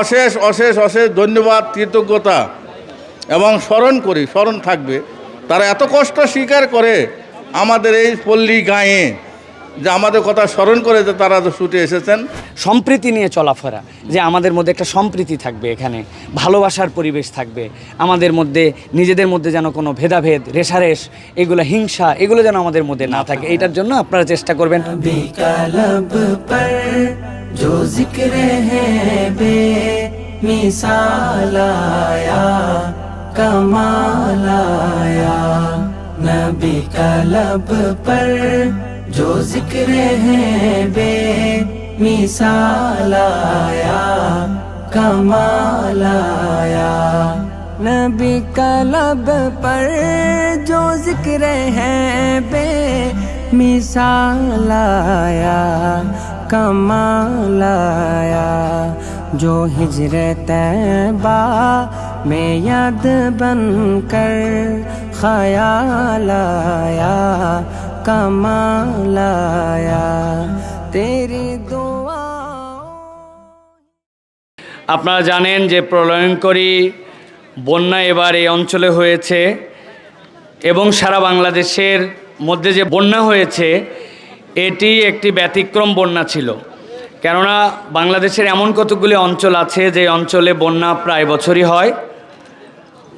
অশেষ অশেষ অশেষ ধন্যবাদ, কৃতজ্ঞতা এবং স্মরণ করি, স্মরণ থাকবে। তারা এত কষ্ট স্বীকার করে আমাদের এই পল্লী গাঁয়ে। যে আমাদের কথা স্মরণ করে যে তারা যে ছুটে এসেছেন সম্প্রীতি নিয়ে চলাফেরা যে আমাদের মধ্যে একটা সম্প্রীতি থাকবে এখানে ভালোবাসার পরিবেশ থাকবে আমাদের মধ্যে নিজেদের মধ্যে যেন কোনো ভেদাভেদ রেশারেশ এগুলো হিংসা এগুলো যেন আমাদের মধ্যে না থাকে এটার জন্য আপনারা চেষ্টা করবেন नबी का लब पर जो जिक्र है बे मिसाल आया कमाल आया नबी का लब पर جو ذکر ہے بے مثال آیا، کمال آیا۔ نبی کا لب پر جو ذکر ہے بے مثال آیا، کمال آیا۔ جو ہجر تیبہ میں یاد بن کر خیال آیا আপনারা জানেন যে প্রলয়ঙ্করী বন্যা এবার এই অঞ্চলে হয়েছে এবং সারা বাংলাদেশের মধ্যে যে বন্যা হয়েছে, এটি একটি ব্যতিক্রম বন্যা ছিল। কেননা বাংলাদেশের এমন কতগুলি অঞ্চল আছে যে অঞ্চলে বন্যা প্রায় বছরই হয়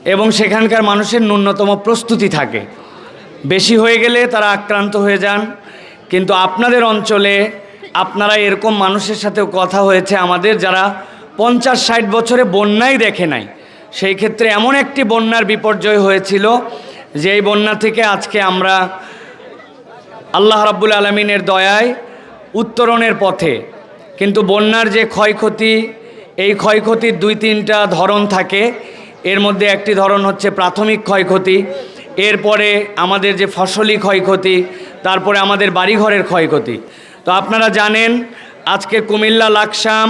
এবং সেখানকার মানুষের ন্যূনতম প্রস্তুতি থাকে। বেশি হয়ে গেলে তারা আক্রান্ত হয়ে যান। কিন্তু আপনাদের অঞ্চলে আপনারা এরকম মানুষের সাথেও কথা হয়েছে। আমাদের যারা পঞ্চাশ ষাট বছরে বন্যাই দেখে নাই, সেই ক্ষেত্রে এমন একটি বন্যার বিপর্যয় হয়েছিল যে এই বন্যা থেকে আজকে আমরা আল্লাহ রাব্বুল আলমিনের দয়ায় উত্তরণের পথে। কিন্তু বন্যার যে ক্ষয়ক্ষতি, এই ক্ষয়ক্ষতির দুই তিনটা ধরন থাকে। এর মধ্যে একটি ধরন হচ্ছে প্রাথমিক ক্ষয়ক্ষতি। এরপরে আমাদের যে ফসলি ক্ষয়ক্ষতি, তারপরে আমাদের বাড়িঘরের ক্ষয়ক্ষতি। তো আপনারা জানেন, আজকে কুমিল্লা লাকসাম,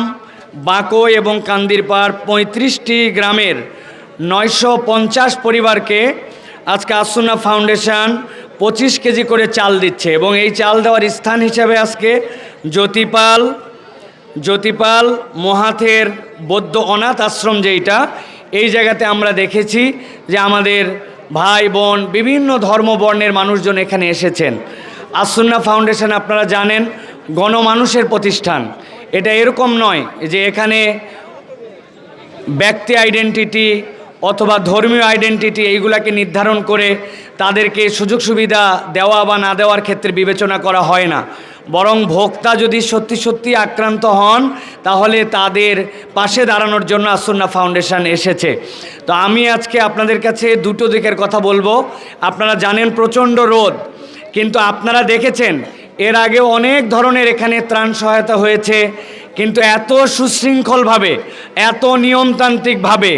বাঁকো এবং কান্দিরপাড় পঁয়ত্রিশটি গ্রামের নয়শো পঞ্চাশ পরিবারকে আজকে আসুনা ফাউন্ডেশন পঁচিশ কেজি করে চাল দিচ্ছে এবং এই চাল দেওয়ার স্থান হিসাবে আজকে জ্যোতিপাল জ্যোতিপাল মহাথের বৌদ্ধ অনাথ আশ্রম যেইটা, এই জায়গাতে আমরা দেখেছি যে আমাদের ভাই, বোন, বিভিন্ন ধর্মবর্ণের মানুষজন এখানে এসেছেন। আসুন্না ফাউন্ডেশন আপনারা জানেন, গণমানুষের প্রতিষ্ঠান। এটা এরকম নয় যে এখানে ব্যক্তি আইডেন্টিটি অথবা ধর্মীয় আইডেন্টিটি এইগুলাকে নির্ধারণ করে তাদেরকে সুযোগ সুবিধা দেওয়া বা না দেওয়ার ক্ষেত্রে বিবেচনা করা হয় না। বরং ভোক্তা যদি সত্যি সত্যি আক্রান্ত হন, তাহলে তাদের পাশে দাঁড়ানোর জন্য আসন্না ফাউন্ডেশন এসেছে। তো আমি আজকে আপনাদের কাছে দুটো দিকের কথা বলব। আপনারা জানেন প্রচণ্ড রোদ, কিন্তু আপনারা দেখেছেন, এর আগে অনেক ধরনের এখানে ত্রাণ সহায়তা হয়েছে, কিন্তু এত সুশৃঙ্খলভাবে, এত নিয়মতান্ত্রিকভাবে,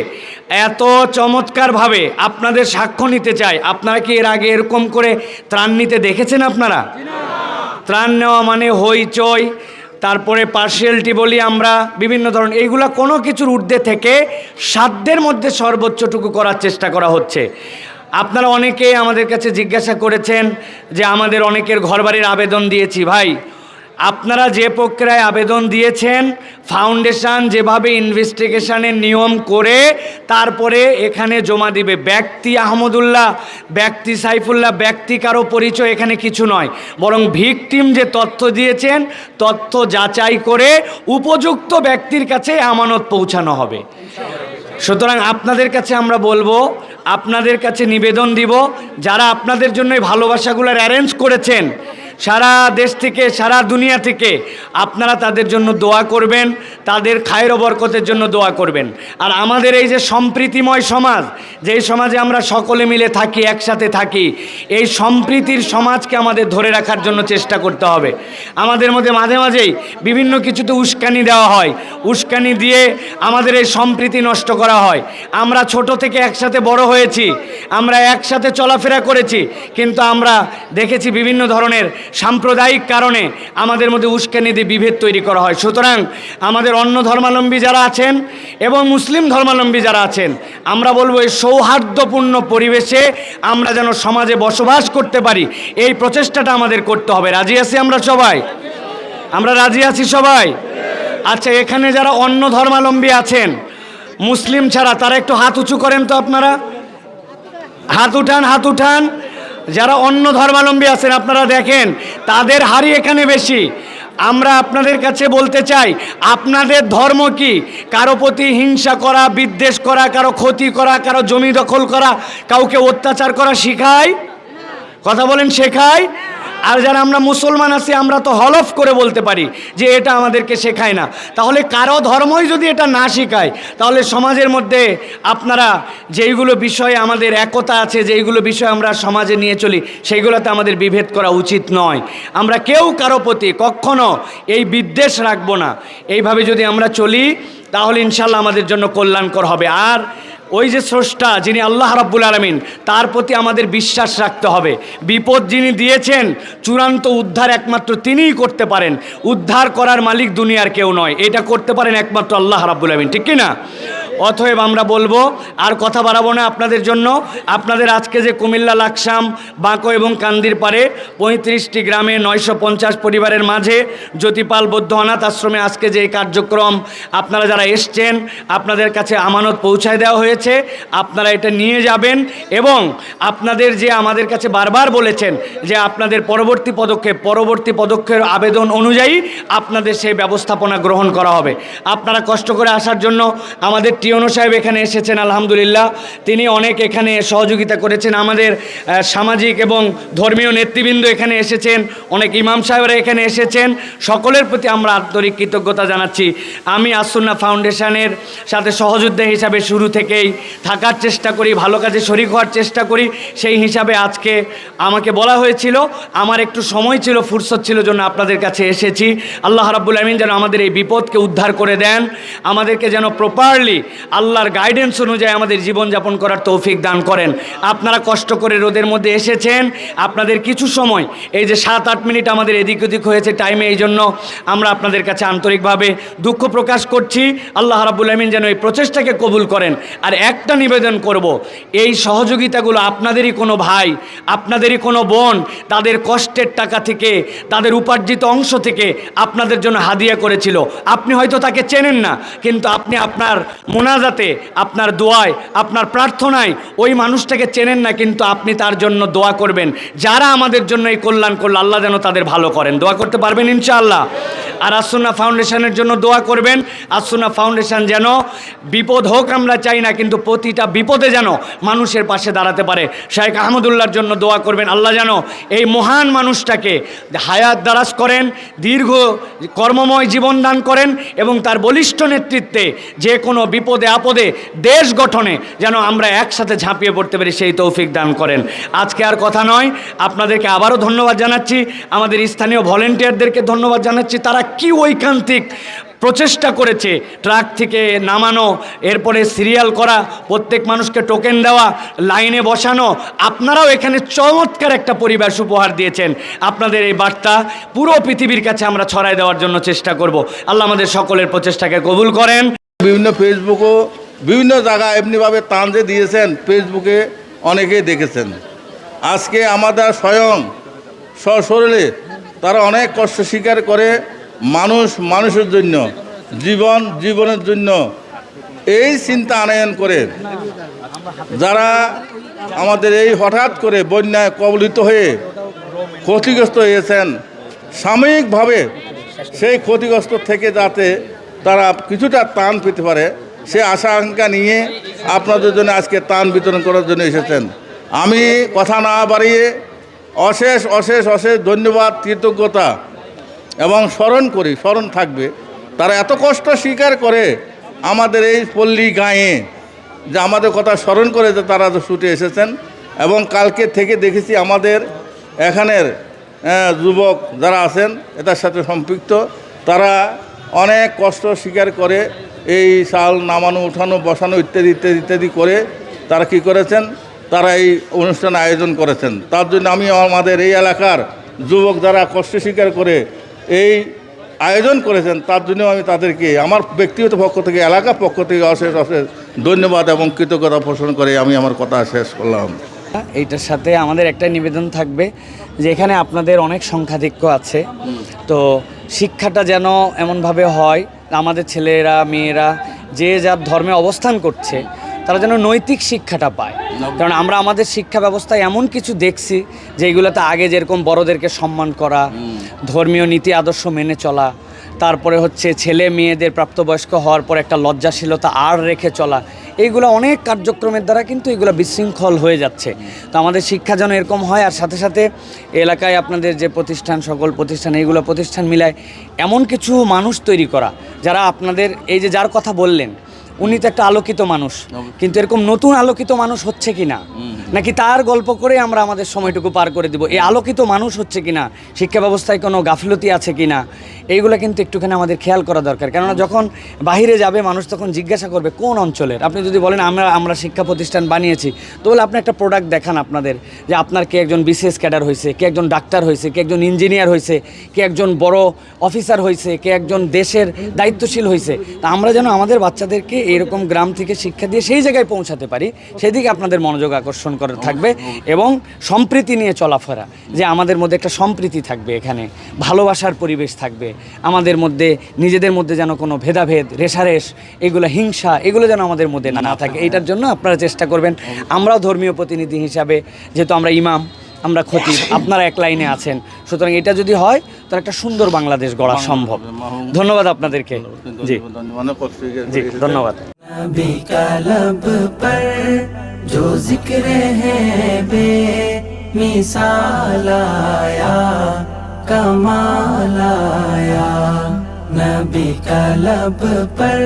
এত চমৎকারভাবে আপনাদের সাক্ষ্য নিতে চাই। আপনারা কি এর আগে এরকম করে ত্রাণ নিতে দেখেছেন আপনারা? ত্রাণ নেওয়া মানে হইচই। তারপরে পার্সিয়ালটি বলি আমরা, বিভিন্ন ধরনের। এইগুলা কোনো কিছুর ঊর্ধ্বে থেকে সাধ্যের মধ্যে সর্বোচ্চটুকু করার চেষ্টা করা হচ্ছে। আপনারা অনেকে আমাদের কাছে জিজ্ঞাসা করেছেন যে আমাদের অনেকের ঘরবাড়ির আবেদন দিয়েছি। ভাই আপনারা যে প্রক্রিয়ায় আবেদন দিয়েছেন ফাউন্ডেশন যেভাবে ইনভেস্টিগেশনের নিয়ম করে, তারপরে এখানে জমা দিবে। ব্যক্তি আহমদুল্লাহ, ব্যক্তি সাইফুল্লাহ, ব্যক্তি কারও পরিচয় এখানে কিছু নয়। বরং ভিকটিম যে তথ্য দিয়েছেন, তথ্য যাচাই করে উপযুক্ত ব্যক্তির কাছে আমানত পৌঁছানো হবে। সুতরাং আপনাদের কাছে আমরা বলব, আপনাদের কাছে নিবেদন দিব, যারা আপনাদের জন্য এই ভালোবাসাগুলোর অ্যারেঞ্জ করেছেন সারা দেশ থেকে সারা দুনিয়া থেকে আপনারা তাদের জন্য দোয়া করবেন। তাদের খায়ের বরকতের জন্য দোয়া করবেন। আর আমাদের এই যে সম্প্রীতিময় সমাজ, যেই সমাজে আমরা সকলে মিলে থাকি, একসাথে থাকি, এই সম্প্রীতির সমাজকে আমাদের ধরে রাখার জন্য চেষ্টা করতে হবে। আমাদের মধ্যে মাঝে মাঝেই বিভিন্ন কিছুতে উস্কানি দেওয়া হয়। উস্কানি দিয়ে আমাদের এই সম্প্রীতি নষ্ট করা হয়। আমরা ছোট থেকে একসাথে বড় হয়েছি, আমরা একসাথে চলাফেরা করেছি, কিন্তু আমরা দেখেছি বিভিন্ন ধরনের সাম্প্রদায়িক কারণে আমাদের মধ্যে উস্কানি দিয়ে বিভেদ তৈরি করা হয়। সুতরাং আমাদের অন্য ধর্মাবলম্বী যারা আছেন এবং মুসলিম ধর্মাবলম্বী যারা আছেন, আমরা বলব এই সৌহার্দ্যপূর্ণ পরিবেশে আমরা যেন সমাজে বসবাস করতে পারি। এই প্রচেষ্টাটা আমাদের করতে হবে। রাজি আছি আমরা সবাই? আমরা রাজি আছি সবাই? আচ্ছা এখানে যারা অন্য ধর্মাবলম্বী আছেন, মুসলিম ছাড়া তারা একটু হাত উঁচু করেন তো আপনারা? হাত উঠান হাত উঠান। যারা অন্য ধর্মাবলম্বী আছেন, আপনারা দেখেন, তাদের হারই এখানে বেশি। আমরা আপনাদের কাছে বলতে চাই, আপনাদের ধর্ম কি? কারও প্রতি হিংসা করা, বিদ্বেষ করা, কারও ক্ষতি করা, কারও জমি দখল করা, কাউকে অত্যাচার করা শেখায়? কথা বলেন, শেখায়? আর যারা আমরা মুসলমান আছি, আমরা তো হলফ করে বলতে পারি যে এটা আমাদেরকে শেখায় না। তাহলে কারও ধর্মই যদি এটা না শেখায়, তাহলে সমাজের মধ্যে আপনারা যেইগুলো বিষয়ে আমাদের একতা আছে, যেইগুলো বিষয় আমরা সমাজে নিয়ে চলি, সেইগুলোতে আমাদের বিভেদ করা উচিত নয়। আমরা কেউ কারও প্রতি কখনো এই বিদ্বেষ রাখব না। এইভাবে যদি আমরা চলি, তাহলে ইনশাল্লাহ আমাদের জন্য কল্যাণকর হবে। আর ওই যে স্রষ্টা যিনি আল্লাহ রাব্বুল আলমিন, তার প্রতি আমাদের বিশ্বাস রাখতে হবে। বিপদ যিনি দিয়েছেন, চূড়ান্ত উদ্ধার একমাত্র তিনিই করতে পারেন। উদ্ধার করার মালিক দুনিয়ার কেউ নয়, এটা করতে পারেন একমাত্র আল্লাহ রাব্বুল আলমিন, ঠিক কি অতএব আমরা বলব, আর কথা বাড়াবো না আপনাদের জন্য। আপনাদের আজকে যে কুমিল্লা, লাকসাম, বাঁকো এবং কান্দির পারে পঁয়ত্রিশটি গ্রামে নয়শো পঞ্চাশ পরিবারের মাঝে জ্যোতিপাল বৌদ্ধ অনাথ আশ্রমে আজকে যে কার্যক্রম আপনারা যারা এসছেন, আপনাদের কাছে আমানত পৌঁছায় দেওয়া হয়েছে, আপনারা এটা নিয়ে যাবেন এবং আপনাদের যে আমাদের কাছে বারবার বলেছেন যে আপনাদের পরবর্তী পদক্ষেপ পরবর্তী পদক্ষেপ আবেদন অনুযায়ী আপনাদের সেই ব্যবস্থাপনা গ্রহণ করা হবে। আপনারা কষ্ট করে আসার জন্য আমাদের টিওনো সাহেব এখানে এসেছেন, আলহামদুলিল্লাহ। তিনি অনেক এখানে সহযোগিতা করেছেন। আমাদের সামাজিক এবং ধর্মীয় নেতৃবৃন্দ এখানে এসেছেন। অনেক ইমাম সাহেবরা এখানে এসেছেন। সকলের প্রতি আমরা আন্তরিক কৃতজ্ঞতা জানাচ্ছি। আমি আসুন্না ফাউন্ডেশনের সাথে সহযোদ্ধা হিসাবে শুরু থেকেই থাকার চেষ্টা করি, ভালো কাজে শরিক হওয়ার চেষ্টা করি। সেই হিসাবে আজকে আমাকে বলা হয়েছিল, আমার একটু সময় ছিল, ফুরসত ছিল জন্য আপনাদের কাছে এসেছি। আল্লাহ রাব্বুল আমিন যেন আমাদের এই বিপদকে উদ্ধার করে দেন। আমাদেরকে যেন প্রপারলি আল্লাহর গাইডেন্স অনুযায়ী আমাদের জীবনযাপন করার তৌফিক দান করেন। আপনারা কষ্ট করে রোদের মধ্যে এসেছেন। আপনাদের কিছু সময়, এই যে সাত আট মিনিট আমাদের এদিক ওদিক হয়েছে টাইমে এই জন্য আমরা আপনাদের কাছে আন্তরিকভাবে দুঃখ প্রকাশ করছি। আল্লাহ রাবুল আমিন যেন এই প্রচেষ্টাকে কবুল করেন। আর একটা নিবেদন করব, এই সহযোগিতাগুলো আপনাদেরই কোনো ভাই, আপনাদেরই কোনো বোন, তাদের কষ্টের টাকা থেকে, তাদের উপার্জিত অংশ থেকে আপনাদের জন্য হাদিয়া করেছিল। আপনি হয়তো তাকে চেনেন না, কিন্তু আপনি আপনার মোনাজাতে আপনার দোয়ায়, আপনার প্রার্থনায় ওই মানুষটাকে চেনেন না, কিন্তু আপনি তার জন্য দোয়া করবেন। যারা আমাদের জন্য এই কল্যাণ করল, আল্লাহ যেন তাদের ভালো করেন। দোয়া করতে পারবেন ইনশাআল্লাহ। আর আসুনা ফাউন্ডেশনের জন্য দোয়া করবেন। আসুনা ফাউন্ডেশন যেন বিপদ হোক আমরা চাই না, কিন্তু প্রতিটা বিপদে যেন মানুষের পাশে দাঁড়াতে পারে। শাহেখ আহমদুল্লাহর জন্য দোয়া করবেন, আল্লাহ যেন এই মহান মানুষটাকে হায়াত দারাজ করেন, দীর্ঘ কর্মময় জীবন দান করেন এবং তার বলিষ্ঠ নেতৃত্বে যে কোনো বিপদে আপদে দেশ গঠনে যেন আমরা একসাথে ঝাঁপিয়ে পড়তে পারি, সেই তৌফিক দান করেন। আজকে আর কথা নয়, আপনাদেরকে আবারও ধন্যবাদ জানাচ্ছি। আমাদের স্থানীয় ভলেন্টিয়ারদেরকে ধন্যবাদ জানাচ্ছি। তারা কি ঐকান্তিক প্রচেষ্টা করেছে, ট্রাক থেকে নামানো, এরপরে সিরিয়াল করা, প্রত্যেক মানুষকে টোকেন দেওয়া, লাইনে বসানো, আপনারাও এখানে চমৎকার একটা পরিবেশ উপহার দিয়েছেন। আপনাদের এই বার্তা পুরো পৃথিবীর কাছে আমরা ছড়াই দেওয়ার জন্য চেষ্টা করব। আল্লাহ আমাদের সকলের প্রচেষ্টাকে কবুল করেন। বিভিন্ন ফেসবুকও বিভিন্ন জায়গায় এমনিভাবে টান যে দিয়েছেন ফেসবুকে অনেকেই দেখেছেন। আজকে আমাদের স্বয়ং সশরীরে তারা অনেক কষ্ট স্বীকার করে মানুষ, মানুষের জন্য, জীবন, জীবনের জন্য এই চিন্তা আনয়ন করে। যারা আমাদের এই হঠাৎ করে বন্যায় কবলিত হয়ে ক্ষতিগ্রস্ত হয়েছেন, সাময়িকভাবে সেই ক্ষতিগ্রস্ত থেকে যাতে তারা কিছুটা ত্রাণ পেতে পারে। সে আশা আকাঙ্ক্ষা নিয়ে আপনাদের জন্য আজকে ত্রাণ বিতরণ করার জন্য এসেছেন। আমি কথা না বাড়িয়ে অশেষ অশেষ অশেষ ধন্যবাদ, কৃতজ্ঞতা এবং স্মরণ করি, স্মরণ থাকবে। তারা এত কষ্ট স্বীকার করে আমাদের এই পল্লী গাঁয়ে যে আমাদের কথা স্মরণ করে যে তারা ছুটে এসেছেন এবং কালকে থেকে দেখেছি আমাদের এখানের যুবক যারা আছেন, এটার সাথে সম্পৃক্ত, তারা অনেক কষ্ট স্বীকার করে এই শাল নামানো, উঠানো, বসানো ইত্যাদি ইত্যাদি ইত্যাদি করে তারা কি করেছেন? তারা এই অনুষ্ঠান আয়োজন করেছেন। তার জন্য আমি আমাদের এই এলাকার যুবক যারা কষ্ট স্বীকার করে এই আয়োজন করেছেন, তার জন্য আমি তাদেরকে, আমার ব্যক্তিগত পক্ষ থেকে এলাকার পক্ষ থেকে অশেষ অশেষ ধন্যবাদ এবং কৃতজ্ঞতা পোষণ করে আমি আমার কথা শেষ করলাম। এইটার সাথে আমাদের একটা নিবেদন থাকবে যে এখানে আপনাদের অনেক সংখ্যাধিক্য আছে। তো শিক্ষাটা যেন এমনভাবে হয় আমাদের ছেলেরা মেয়েরা যে যার ধর্মে অবস্থান করছে তারা যেন নৈতিক শিক্ষাটা পায়। কারণ আমরা আমাদের শিক্ষা ব্যবস্থায় এমন কিছু দেখছি যেগুলোতে আগে যেরকম বড়দেরকে সম্মান করা ধর্মীয় নীতি আদর্শ মেনে চলা তারপরে হচ্ছে ছেলে মেয়েদের প্রাপ্তবয়স্ক হওয়ার পর একটা লজ্জাশীলতা আর রেখে চলা এইগুলো অনেক কার্যক্রমের দ্বারা কিন্তু এগুলো বিশৃঙ্খল হয়ে যাচ্ছে। তো আমাদের শিক্ষা যেন এরকম হয় আর সাথে সাথে এলাকায় আপনাদের যে প্রতিষ্ঠান সকল প্রতিষ্ঠান এইগুলো প্রতিষ্ঠান মিলায় এমন কিছু মানুষ তৈরি করা যারা আপনাদের এই যে যার কথা বললেন উনি তো একটা আলোকিত মানুষ কিন্তু এরকম নতুন আলোকিত মানুষ হচ্ছে কি না নাকি তার গল্প করে আমরা আমাদের সময়টুকু পার করে দিব? এই আলোকিত মানুষ হচ্ছে কি না শিক্ষা ব্যবস্থায় কোনো গাফিলতি আছে কি না এইগুলো কিন্তু একটুখানি আমাদের খেয়াল করা দরকার। কেননা যখন বাইরে যাবে, মানুষ তখন জিজ্ঞাসা করবে, কোন অঞ্চলের? আপনি যদি বলেন, আমরা আমরা শিক্ষা প্রতিষ্ঠান বানিয়েছি তো বলে আপনি একটা প্রোডাক্ট দেখান আপনাদের, যে আপনার কে একজন বিসিএস ক্যাডার হয়েছে কে একজন ডাক্তার হয়েছে কে একজন ইঞ্জিনিয়ার হয়েছে কে একজন বড় অফিসার হয়েছে কে একজন দেশের দায়িত্বশীল হয়েছে তা আমরা যেন আমাদের বাচ্চাদেরকে এরকম গ্রাম থেকে শিক্ষা দিয়ে সেই জায়গায় পৌঁছাতে পারি, সেদিকে আপনাদের মনোযোগ আকর্ষণ করে থাকবে এবং সম্প্রীতি নিয়ে চলাফেরা যে আমাদের মধ্যে একটা সম্প্রীতি থাকবে এখানে ভালোবাসার পরিবেশ থাকবে আমাদের মধ্যে নিজেদের মধ্যে যেন কোনো ভেদাভেদ রেশারেশ এগুলো হিংসা এগুলো যেন আমাদের মধ্যে না থাকে। এইটার জন্য আপনারা চেষ্টা করবেন। আমরাও ধর্মীয় প্রতিনিধি হিসাবে যেহেতু আমরা ইমাম আমরা খতিব আপনারা এক লাইনে আছেন। সুতরাং এটা যদি হয় তাহলে একটা সুন্দর বাংলাদেশ গড়া সম্ভব। ধন্যবাদ আপনাদেরকে। জি। অনেক কষ্ট جو ذکر ہے بے مثال آیا، کمال آیا۔ نبی کا لب پر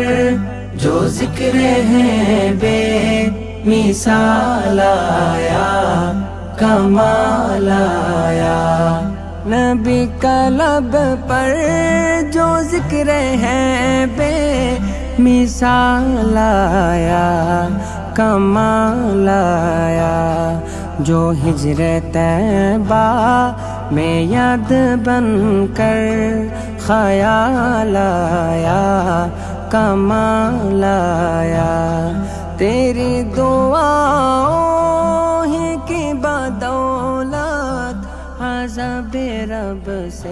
جو ذکر ہے بے مثال آیا، کمال آیا۔ نبی کا لب پر جو ذکر ہے بے مثال آیا۔ کمال آیا جو ہجر تیبہ میں یاد بن کر خیال آیا کمال آیا تیری دعا ہی کی بدولت حضب رب سے